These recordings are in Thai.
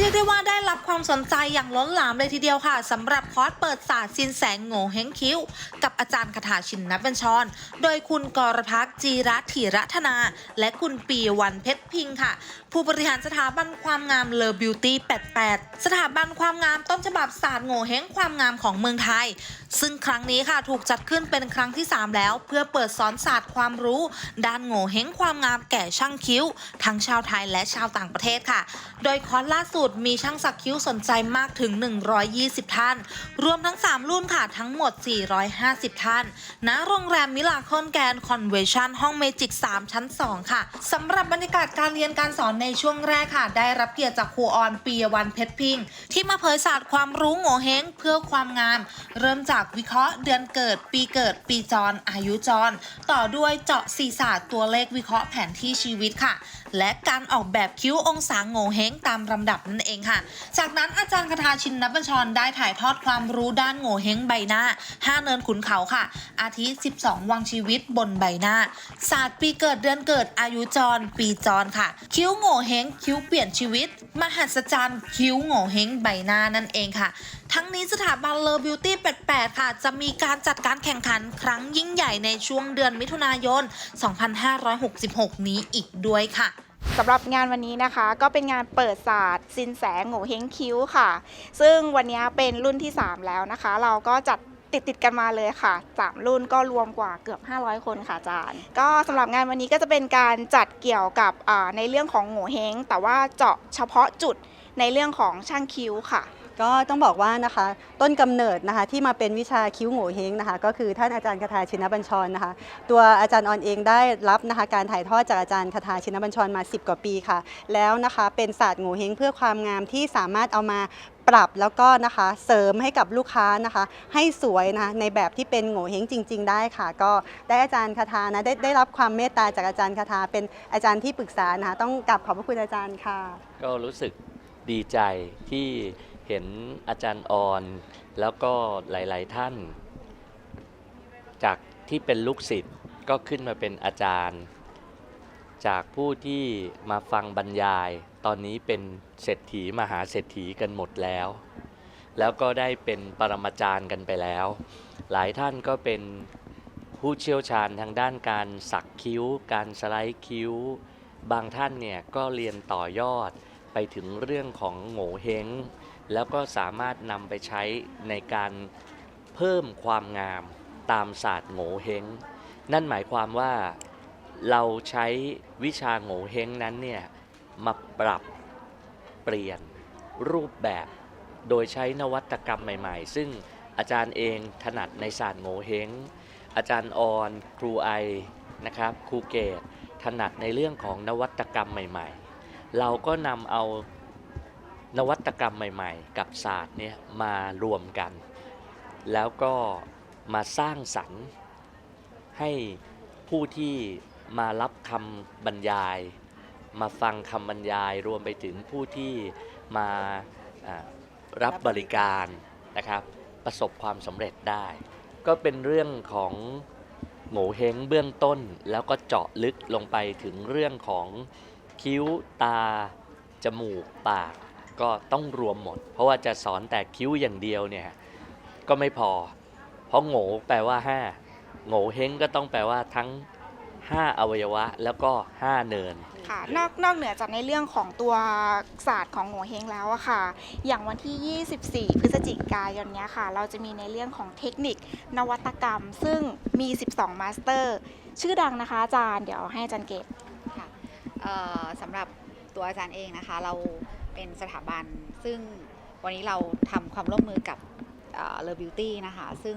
เรียกได้ว่าได้รับความสนใจอย่างล้นหลามเลยทีเดียวค่ะสำหรับคอร์สเปิดศาสตร์สินแสงโง่เฮงคิ้ว กับอาจารย์คาถาชินนับบัญชร โดยคุณกรพักจีรัตถีรัตนา และคุณปีวันเพชรพิงค์ค่ะ ผู้บริหารสถาบันความงามเลอบิวตี้88 สถาบันความงามต้นฉบับศาสตร์โง่เฮงความงามของเมืองไทย ซึ่งครั้งนี้ค่ะถูกจัดขึ้นเป็นครั้งที่ 3 แล้ว เพื่อเปิดสอนศาสตร์ความรู้ ด้านโง่เฮงความงามแก่ช่างคิ้ว ทั้งชาวไทยและชาวต่างประเทศค่ะ โดยคอร์สล่าสุดมีช่างสักคิ้วสนใจมากถึง 120 ท่าน รวมทั้ง 3 รุ่นค่ะทั้งหมด 450 ท่านณโรงแรมมิลาคอนแกนคอนเวชั่นห้องเมจิก 3 ชั้น 2 ค่ะสำหรับบรรยากาศการเรียนการสอนในช่วงแรกค่ะ ได้รับเกียรติจากครูออนปียวันเพชรพิงค์ที่มาเผยศาสตร์ความรู้โง่เฮงเพื่อความงาม เริ่มจากวิเคราะห์เดือนเกิด ปีเกิด ปีจร อายุจร ต่อด้วยเจาะศีรษะตัวเลขวิเคราะห์แผนที่ชีวิตค่ะ และการออกแบบคิ้วองศาโง่เฮงตามลำดับนั่นเองค่ะ จากนั้นอาจารย์คทาชินนับบัญชรได้ถ่ายทอดความรู้ด้านโง่เฮงใบหน้า 5 เนินขุนเขาค่ะ อาทิ 12 วังชีวิตบนใบหน้า ศาสตร์ปีเกิดเดือนเกิดอายุจร ปีจรค่ะ คิ้วโง่เฮงคิ้วเปลี่ยนชีวิต มหัศจรรย์คิ้วโง่เฮงใบหน้านั่นเองค่ะ ทั้งนี้สถาบันเลอบิวตี้88 ค่ะ จะมีการจัดการแข่งขันครั้งยิ่งใหญ่ในช่วงเดือนมิถุนายน 2566 นี้อีกด้วยค่ะ สำหรับงานวันนี้นะคะ ก็เป็นงานเปิดศาสตร์สินแสโง่เฮงคิ้วค่ะ ซึ่งวันนี้เป็นรุ่นที่ 3 แล้วนะคะ เราก็จัดติดติดกันมาเลยค่ะ 3 รุ่นก็รวมกว่าเกือบ 500 คนค่ะอาจารย์ ก็สำหรับงานวันนี้ก็จะเป็นการจัดเกี่ยวกับในเรื่องของโง่เฮงแต่ว่าเจาะเฉพาะจุดในเรื่องของช่างคิ้วค่ะ ก็ต้องบอกว่านะคะต้นกำเนิดนะคะที่มาเป็นวิชาคิ้วโง่เฮงนะคะก็คือท่านอาจารย์คาถาชินบัญชรนะคะ ตัวอาจารย์ออนเองได้รับนะคะการถ่ายทอดจากอาจารย์คาถาชินบัญชรมา 10 กว่าปีค่ะ แล้วนะคะเป็นศาสตร์โง่เฮงเพื่อความงามที่สามารถเอามาปรับแล้วก็นะคะเสริมให้กับลูกค้านะคะ ให้สวยนะคะในแบบที่เป็นโง่เฮงจริง ๆ ได้ค่ะ ก็ได้อาจารย์คาถานะได้ได้รับความเมตตาจากอาจารย์คาถาเป็นอาจารย์ที่ปรึกษานะคะต้องกราบขอบพระคุณอาจารย์ค่ะ ก็รู้สึกดีใจที่ เห็นอาจารย์ออนแล้วก็หลาย ๆ ท่าน จากที่เป็นลูกศิษย์ก็ขึ้นมาเป็นอาจารย์ จากผู้ที่มาฟังบรรยาย ตอนนี้เป็นเศรษฐีมหาเศรษฐีกันหมดแล้ว แล้วก็ได้เป็นปรมาจารย์กันไปแล้ว หลายท่านก็เป็นผู้เชี่ยวชาญทางด้านการสักคิ้ว การสไลด์คิ้ว บางท่านเนี่ยก็เรียนต่อยอดไปถึงเรื่องของโง่เฮง แล้วก็สามารถนำไปใช้ในการเพิ่มความงามตามศาสตร์โง่เฮงนั่นหมายความว่าเราใช้วิชาโง่เฮงนั้นเนี่ยมาปรับเปลี่ยนรูปแบบโดยใช้นวัตกรรมใหม่ ๆ ซึ่งอาจารย์เองถนัดในศาสตร์โง่เฮงอาจารย์ออนครูไอนะครับครูเกตถนัดในเรื่องของนวัตกรรมใหม่ ๆ เราก็นำเอา นวัตกรรมใหม่ๆ กับศาสตร์เนี่ยมารวมกัน แล้วก็มาสร้างสรรค์ให้ผู้ที่มารับคำบรรยาย มาฟังคำบรรยายรวมไปถึงผู้ที่มารับบริการนะครับประสบความสำเร็จได้ ก็เป็นเรื่องของโง่เฮงเบื้องต้นแล้วก็เจาะลึกลงไปถึงเรื่องของคิ้วตา จมูก ปาก ก็ต้องรวมหมด เพราะว่าจะสอนแต่คิ้วอย่างเดียวเนี่ยก็ไม่พอ เพราะโง่แปลว่า 5 โง่เฮงก็ต้องแปลว่าทั้ง 5 อวัยวะแล้วก็ 5 เนินค่ะนอกนอกเหนือจากในเรื่องของตัวศาสตร์ของโงเฮงแล้วอะค่ะ อย่างวันที่ 24 พฤศจิกายนเนี้ยค่ะ เราจะมีในเรื่องของเทคนิคนวัตกรรม ซึ่งมี 12 มาสเตอร์ ชื่อดังนะคะอาจารย์เดี๋ยวให้อาจารย์เกตค่ะเอ่อสำหรับตัวอาจารย์เองนะคะ เรา เป็นสถาบัน ซึ่งวันนี้เราทำความร่วมมือกับเลอบิวตี้นะคะ ซึ่ง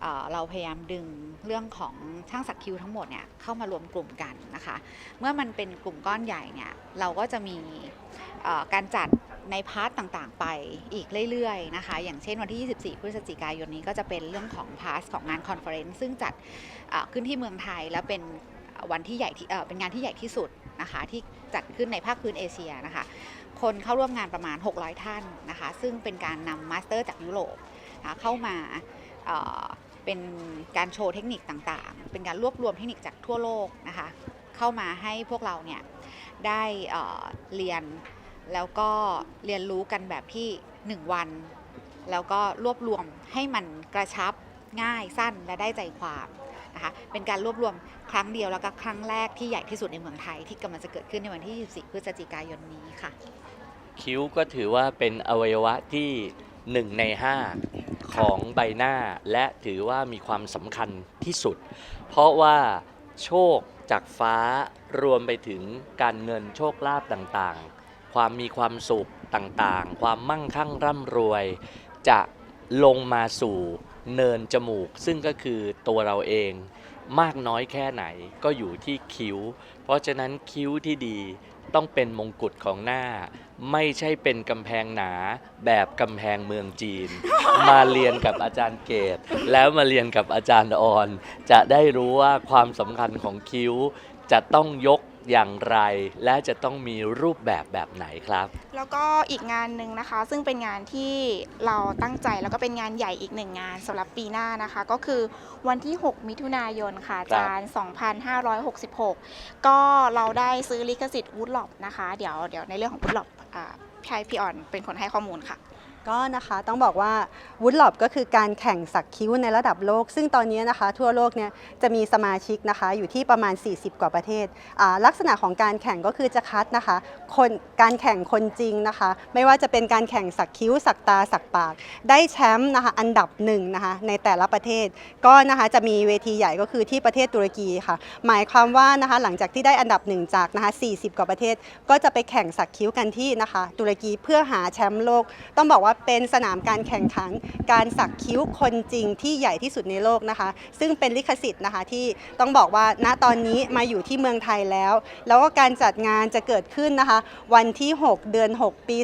เเราพยายามดึงเรื่องของช่างสักคิ้วทั้งหมดเนี่ยเข้ามารวมกลุ่มกันนะคะ เมื่อมันเป็นกลุ่มก้อนใหญ่เนี่ยเราก็จะมีการจัดในพาร์ทต่างๆ ไปอีกเรื่อยๆนะคะ อย่างเช่นวันที่ 24 พฤศจิกายนนี้ก็จะเป็นเรื่องของพาร์ทของงานคอนเฟอเรนซ์ซึ่งจัดขึ้นที่เมืองไทยและเป็น วันที่ใหญ่ที่เป็นงานที่ใหญ่ที่สุดนะคะที่จัดขึ้นในภาคพื้นเอเชียนะคะคนเข้าร่วมงานประมาณ 600 ท่านนะคะซึ่งเป็นการนำมาสเตอร์จากยุโรปนะะเข้ามาเเป็นการโชว์เทคนิคต่างๆ เป็นการรวบรวมเทคนิคจากทั่วโลกนะคะเข้ามาให้พวกเราเนี่ยได้เเรียนแล้วก็เรียนรู้กันแบบที่ 1 วัน แล้วก็รวบรวมให้มันกระชับง่ายสั้นและได้ใจความ นะคะเป็นการรวบรวมครั้งเดียวแล้วก็ครั้งแรกที่ใหญ่ที่สุดในเมืองไทยที่กำลังจะเกิดขึ้นในวันที่ 24 พฤศจิกายนนี้ค่ะ คิ้วก็ถือว่าเป็นอวัยวะที่หนึ่งในห้าของใบหน้าและถือว่ามีความสำคัญที่สุด เพราะว่าโชคจากฟ้ารวมไปถึงการเงินโชคลาภต่างๆ ความมีความสุขต่างๆ ความมั่งคั่งร่ำรวย จะลงมาสู่ เนินจมูก ซึ่งก็คือตัวเราเองมากน้อยแค่ไหนก็อยู่ที่คิ้ว เพราะฉะนั้นคิ้วที่ดีต้องเป็นมงกุฎของหน้า ไม่ใช่เป็นกำแพงหนาแบบกำแพงเมืองจีน มาเรียนกับอาจารย์เกต แล้วมาเรียนกับอาจารย์ออน จะได้รู้ว่าความสำคัญของคิ้วจะต้องยก อย่างไร และจะต้องมีรูปแบบแบบไหนครับ แล้วก็อีกงานหนึ่งนะคะ ซึ่งเป็นงานที่เราตั้งใจแล้วก็เป็นงานใหญ่อีกหนึ่งงานสำหรับปีหน้านะคะ ก็คือวันที่ 6 มิถุนายนค่ะอาจารย์ 2566 ก็เราได้ซื้อลิขสิทธิ์วูดล็อบนะคะ เดี๋ยวเดี๋ยวในเรื่องของวูดล็อบอ่าพี่ให้พี่อ่อนเป็นคนให้ข้อมูลค่ะ ก็นะคะต้องบอกว่าวูดล็อบก็คือการแข่งสักคิ้วในระดับโลก ซึ่งตอนนี้นะคะ ทั่วโลกเนี่ยจะมีสมาชิกนะคะ อยู่ที่ประมาณ 40 กว่าประเทศ ลักษณะของการแข่งก็คือจะคัดนะคะคนการแข่งคนจริงนะคะ ไม่ว่าจะเป็นการแข่งสักคิ้ว สักตา สักปาก ได้แชมป์นะคะอันดับหนึ่งนะคะในแต่ละประเทศ ก็นะคะจะมีเวทีใหญ่ก็คือที่ประเทศตุรกีค่ะ หมายความว่านะคะหลังจากที่ได้อันดับหนึ่งจากนะคะ40 กว่าประเทศ ก็จะไปแข่งสักคิ้วกันที่นะคะ ตุรกีเพื่อหาแชมป์โลกต้องบอกว่าเป็นสนามการแข่งขัน การสักคิ้วคนจริงที่ใหญ่ที่สุดในโลกนะคะ ซึ่งเป็นลิขสิทธิ์นะคะที่ต้องบอกว่าณตอนนี้มาอยู่ที่เมืองไทยแล้ว แล้วก็การจัดงานจะเกิดขึ้นนะคะ วันที่ 6 เดือน 6 ปี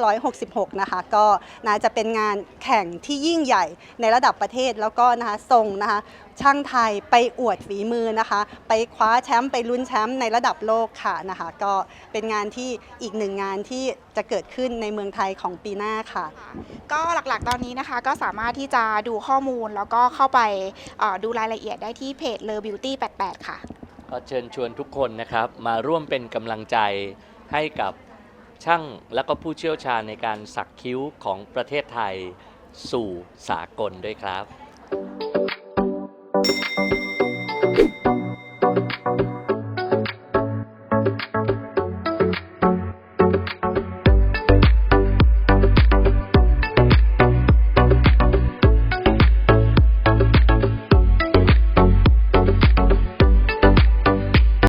2566 นะคะ ก็นะจะเป็นงานแข่งที่ยิ่งใหญ่ในระดับประเทศแล้วก็นะคะส่งนะคะ ช่างไทยไปอวดฝีมือนะคะ ไปคว้าแชมป์ไปลุ้นแชมป์ในระดับโลกค่ะนะคะ ก็เป็นงานที่อีกหนึ่งงานที่จะเกิดขึ้นในเมืองไทยของปีหน้าค่ะ ก็หลักๆตอนนี้นะคะก็สามารถที่จะดูข้อมูลแล้วก็เข้าไปเอ่อดูรายละเอียดได้ที่เพจ Le Beauty 88 ค่ะ ก็เชิญชวนทุกคนนะครับ มาร่วมเป็นกำลังใจให้กับช่างและก็ผู้เชี่ยวชาญในการสักคิ้วของประเทศไทยสู่สากลด้วยครับ